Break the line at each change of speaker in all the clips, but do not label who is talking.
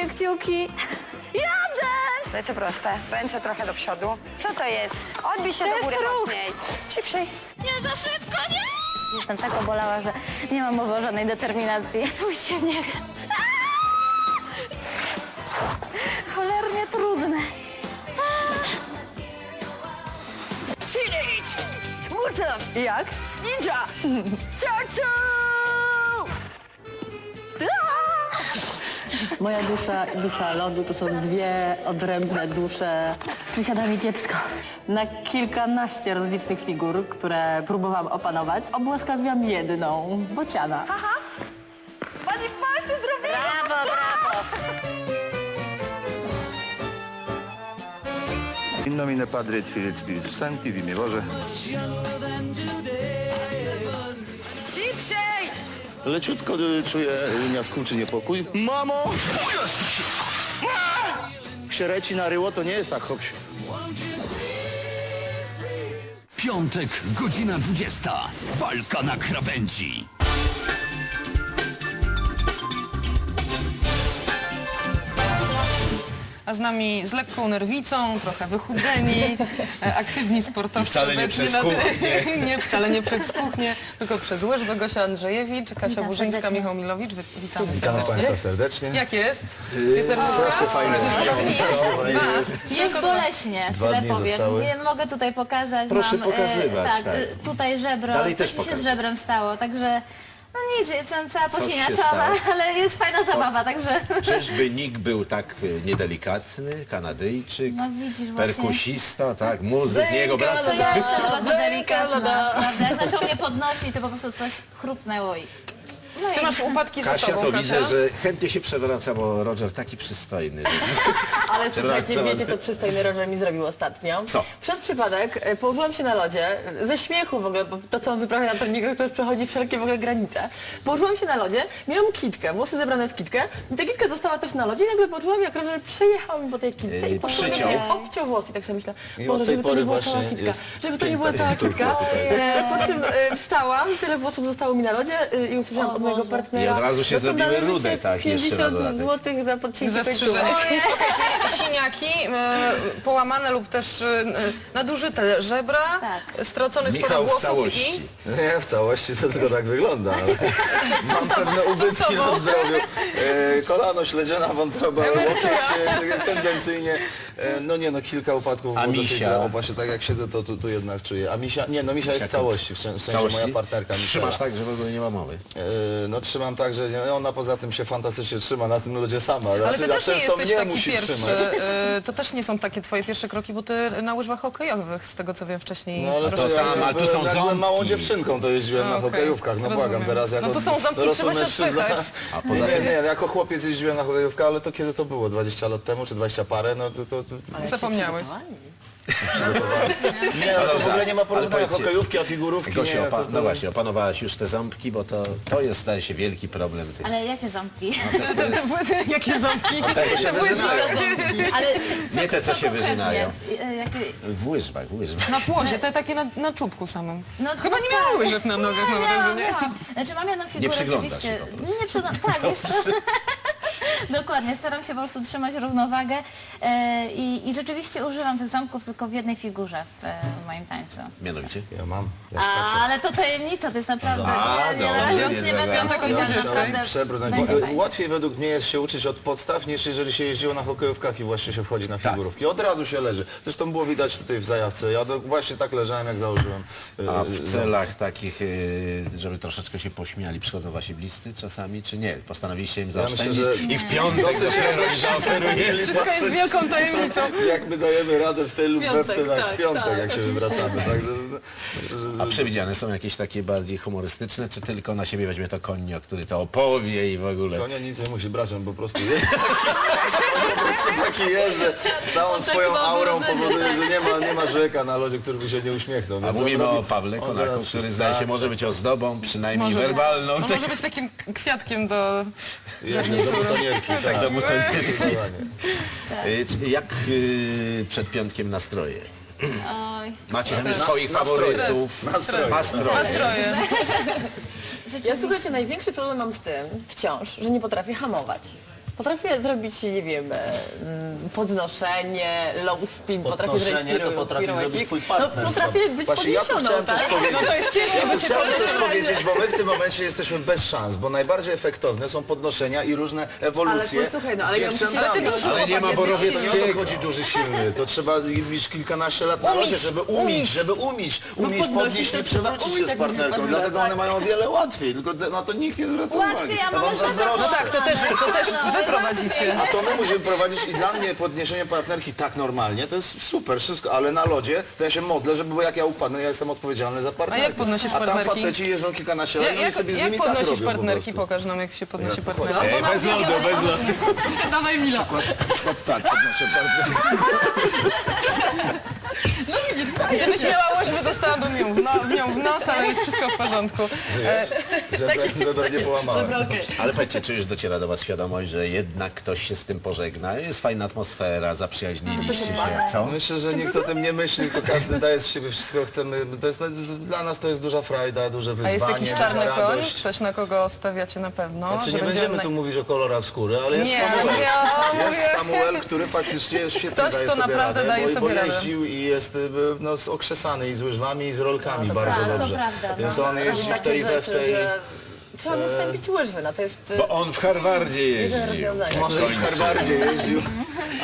Trzymajcie kciuki. Jadę!
Lecę proste, ręce trochę do przodu. Co to jest? Odbij się do góry
ruch.
mocniej. Szybciej.
Nie, za szybko, nie! Jestem tak obolała, że nie mam mowy o żadnej determinacji. Tłójcie mnie. Cholernie trudne. Teenage Mutant jak ninja Turtle!
Moja dusza i dusza lodu to są dwie odrębne dusze.
Przysiada mi kiepsko.
Na kilkanaście rozlicznych figur, które próbowałam opanować, obłaskawiłam jedną, bociana.
Pani Basiu zrobiła! Brawo, brawo!
In nomine Padre et Filii et Spiritus Sancti, w imię Boże.
Szybciej!
Leciutko y, czuję y, jaskółczy niepokój. Mamo! Jezu, wszystko! Ksiereci na ryło to nie jest tak hopsiu.
Piątek, godzina 20. Walka na krawędzi.
A z nami z lekką nerwicą, trochę wychudzeni, e, aktywni sportowcy.
I wcale nie
obecni
przez
na-
kuchnię.
nie, wcale nie przez kuchnię, tylko przez łyżwę. Gosia Andrzejewicz, Kasia
Witam
Burzyńska,
serdecznie.
Michał Milowicz. Wy- Witamy
Witamy
serdecznie.
Państwa serdecznie.
Jak jest? Jest
Strasznie fajnie.
Jest boleśnie,
Dwa
tyle
dni
powiem.
zostały.
Nie mogę tutaj pokazać.
Proszę
mam,
pokazywać,
tak,
tak.
e, tutaj żebro,
Dalej
coś
też
mi się z żebrem stało, także no nic, jestem cała
Coś się
posiniaczona,
stało.
ale jest fajna zabawa, także...
Czyżby Nick był tak y, niedelikatny, Kanadyjczyk,
No widzisz właśnie.
perkusista, tak, muzyk, nie jego brat.
To ja jestem bardzo delikatna, prawda? Jak zaczął mnie podnosić, to po prostu coś chrupnęło i... No
Ty
i...
masz upadki za
Kasia
sobą,
to
Kasia.
widzę, że chętnie się przewraca, bo Roger taki przystojny.
Ale słuchajcie, wiecie co przystojny Roger mi zrobił ostatnio?
Co?
Przez przypadek e, położyłam się na lodzie, ze śmiechu w ogóle, bo to co on wyprawia na pewniego, to już przechodzi wszelkie w ogóle granice. Położyłam się na lodzie, miałam kitkę, włosy zebrane w kitkę i ta kitka została też na lodzie i nagle poczułam jak Roger przejechał mi po tej kitce
Ej,
i
przyciął.
mnie, obciął włosy tak sobie myślę,
I
Boże,
tej
żeby to nie była cała
właśnie
kitka,
jest
żeby to nie była
piękna
cała kitka. Po czym e, wstałam, tyle włosów zostało mi na lodzie e, i usłyszałam
O
od
Boże.
partnera.
I od razu się
"No to
zrobiły
należy
rude,
się
tak, jeszcze na
50
dodatek.
złotych za pejczułek.
Okej, czyli siniaki, e, połamane lub też e, nadużyte żebra,
Tak.
straconych
Michał
parę
w
włosów
całości.
Nie, w całości to tylko tak wygląda, ale mam pewne ubytki na zdrowiu. E, kolano, śledziona wątroba, łokieć e, tendencyjnie. E, no nie, no kilka upadków
A
było
misia?
Właśnie tak jak siedzę, to tu, tu jednak czuję. A misia, nie, no misia jest w całości, w sen- w sensie moja partnerka Misia.
Trzymasz tak, że w ogóle nie ma mowy.
E, No trzymam tak, że nie, ona poza tym się fantastycznie trzyma na tym ludzie sama.
Ale
Znaczy,
ty
a
też nie
często
jesteś
mnie
taki
musi
pierwszy.
trzymać.
e, To też nie są takie twoje pierwsze kroki, bo ty na łyżwach hokejowych, z tego co wiem wcześniej.
No ale to,
troszeczkę-
tam,
ja,
ale tu
jak
są
byłem
ząbki.
małą dziewczynką, to jeździłem na
Okej,
hokejówkach, no
rozumiem.
błagam, teraz jako
No to są ząbki,
dorosły
trzeba się
mężczyzna-
odpychać.
A poza
nie,
tym-
nie, jako chłopiec jeździłem na hokejówkę, ale to kiedy to było? 20 lat temu, czy 20 parę? No to... to, to
Zapomniałeś.
nie, ale to w ogóle nie ma porównania
Ale powiedzcie-
hokejówki, a figurówki
Gosiu,
nie.
opa-
To, to,
no właśnie, opanowałaś już te ząbki, bo to, to jest, zdaje się, wielki problem. Tych.
Ale jakie ząbki?
To, to te, jakie ząbki?
te, co się wyżynają.
Ale
Nie te, co się
konkretnie?
wyżynają.
E, Jakie...
W łyżwach, w łyżwach.
Na płozie, te takie na, na czubku samym.
No,
Chyba
no
nie miała
tak.
łyżew na nogach,
nie,
mam
miałam,
wrażenie.
miałam. Znaczy mam jedną figurę
przyglądasz
oczywiście.
się po prostu.
Nie przyglądam, tak, wiesz co? Dokładnie, staram się po prostu trzymać równowagę e, i, i rzeczywiście używam tych zamków tylko w jednej figurze w, e, w moim tańcu.
Mianowicie.
Ja mam. Ja
A, ale to tajemnica, to jest naprawdę...
A,
nie, nie,
dobrze,
razie
nie
nic nie będę
20.
naprawdę
Przebrnąć.
będzie
Bo,
fajnie.
łatwiej według mnie jest się uczyć od podstaw, niż jeżeli się jeździło na hokejówkach i właśnie się wchodzi na figurówki. Od razu się leży. Zresztą było widać tutaj w zajawce. Ja do, właśnie tak leżałem, jak założyłem. y,
A w celach takich, y, żeby troszeczkę się pośmiali, przychodzą wasi bliscy czasami, czy nie? Postanowiliście im
myślę,
zaoszczędzić
że-
i w piątek im zaoferujecie.
Wszystko jest wielką tajemnicą.
Jak my dajemy radę w tej lub we w
Piątek,
ten, tak,
tak,
w piątek,
tak,
jak się wywracamy. Także, że,
A przewidziane są jakieś takie bardziej humorystyczne, czy tylko na siebie weźmie to konio, który to opowie i w ogóle?
Konia nic nie musi brać, on po prostu jest po prostu taki jest, że całą swoją aurą powoduje, że nie ma, nie ma rzeka na lodzie, który by się nie uśmiechnął.
A mówimy
robi-
o Pawle
on
Konaku, który zdaje się
tak,
może być ozdobą, przynajmniej
Może-
werbalną.
On
tak,
może być takim kwiatkiem do...
Jeździ do tak.
do butonierki.
Zdecydowanie.
Y, czy- Jak y, przed piątkiem nastroje?
Oj,
Macie tam swoich faworytów?
Nastroje.
Nastroje.
Nastroje.
Ja słuchajcie, największy problem mam z tym, wciąż, że nie potrafię hamować. Potrafię zrobić, nie wiem, e, mm, podnoszenie, low spin, potrafię zrobić
Podnoszenie to
piru-
potrafi
piruecik.
zrobić twój partner.
No, potrafię być
Właśnie ja tu
podniesioną,
chciałem też
tak?
powiedzieć.
No to jest ciężko być
chciałem też powiedzieć, bo my w tym momencie jesteśmy bez szans, bo najbardziej efektowne są podnoszenia i różne ewolucje
Ale posłuchaj, no,
z
ale ja muszę się-.
Ale ty
Ale nie
chłopak
ma
jesteś
Borowieckiego.
silny.
Nie chodzi duży, silny. To trzeba mieć kilkanaście lat na
Umieć,
lodzie, żeby umieć,
umieć.
żeby umieć,
No
umieć
podnosić
podnieść,
to
nie
trzeba
przewrócić
umieć,
się z
jak
partnerką. Dlatego
tak.
one mają o wiele łatwiej, tylko na to nikt nie zwraca uwagi.
Łatwiej, a
Ja
mamy
wam zazdroszczę.
No tak, to też, to też wy prowadzicie.
A to my musimy prowadzić i dla mnie podniesienie partnerki tak normalnie, to jest super wszystko, ale na lodzie to ja się modlę, żeby było jak ja upadnę, ja jestem odpowiedzialny za partnerkę.
jak podnosisz
A tam
partnerki?
faceci jeżdżą kilkanaście lat
Jak,
i
jak,
sobie z
jak
nimi tak
podnosisz
robią po
partnerki?
prostu.
Pokaż nam, jak się podnosi partnerki.
Ej, bez lodu, bez lodu.
Dawaj Mila.
Przykład, przykład tak, podnoszę partnerkę.
Gdybyś miała łożwę, dostałabym ją w, no, w nią w nos, ale jest wszystko w porządku. E,
Żeber, żeber nie połamałem.
Ale powiedzcie, czy już dociera do Was świadomość, że jednak ktoś się z tym pożegna? Jest fajna atmosfera, zaprzyjaźniliście się, co?
Myślę, że nikt o tym nie myśli, tylko każdy daje z siebie wszystko, chcemy. To jest, dla nas to jest duża frajda, duże
a
wyzwanie,
jest jakiś czarny koń?
radość.
Ktoś, na kogo stawiacie na pewno?
Znaczy
że
nie
będzie
będziemy tu mówić o kolorach skóry, ale jest
Nie,
Samuel.
mówię, o,
Jest
mówię.
Samuel, który faktycznie jest świetny,
Ktoś,
daje
kto
sobie
naprawdę
radę,
daje
bo,
sobie
bo
radę.
jeździł i jest y, no, z- okrzesany i z łyżwami i z rolkami bardzo
tak, to
dobrze.
prawda,
Więc
no.
on jeździ w tej we w tej.
Trzeba nastąpić łyżwy, no to jest... e,
Bo on w Harvardzie jeździł.
rozwiązanie.
W
Może i w
końcu.
Harvardzie jeździł,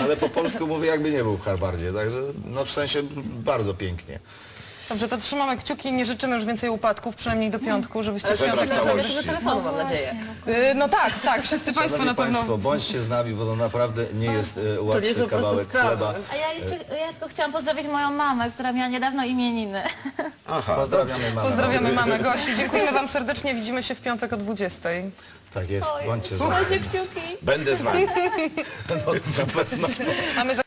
ale po polsku mówi jakby nie był w Harvardzie, także no w sensie bardzo pięknie.
Dobrze, to trzymamy kciuki, nie życzymy już więcej upadków, przynajmniej do piątku, żebyście w
Żebra
piątek
w
naprawdę...
całości.
telefonu mam nadzieję.
Y, No tak, tak, wszyscy Państwo
Szanowni
na pewno...
Państwo, bądźcie z nami, bo to naprawdę nie jest e, łatwy
proste
kawałek chleba.
A ja jeszcze, ja tylko chciałam pozdrowić moją mamę, która miała niedawno imieniny.
Aha,
Pozdrawiamy mamę.
Pozdrawiamy mamę Gosi, dziękujemy Wam serdecznie, widzimy się w piątek o 20.
Tak jest, bądźcie z nami.
Będę z Wami.
No, na pewno.
A my za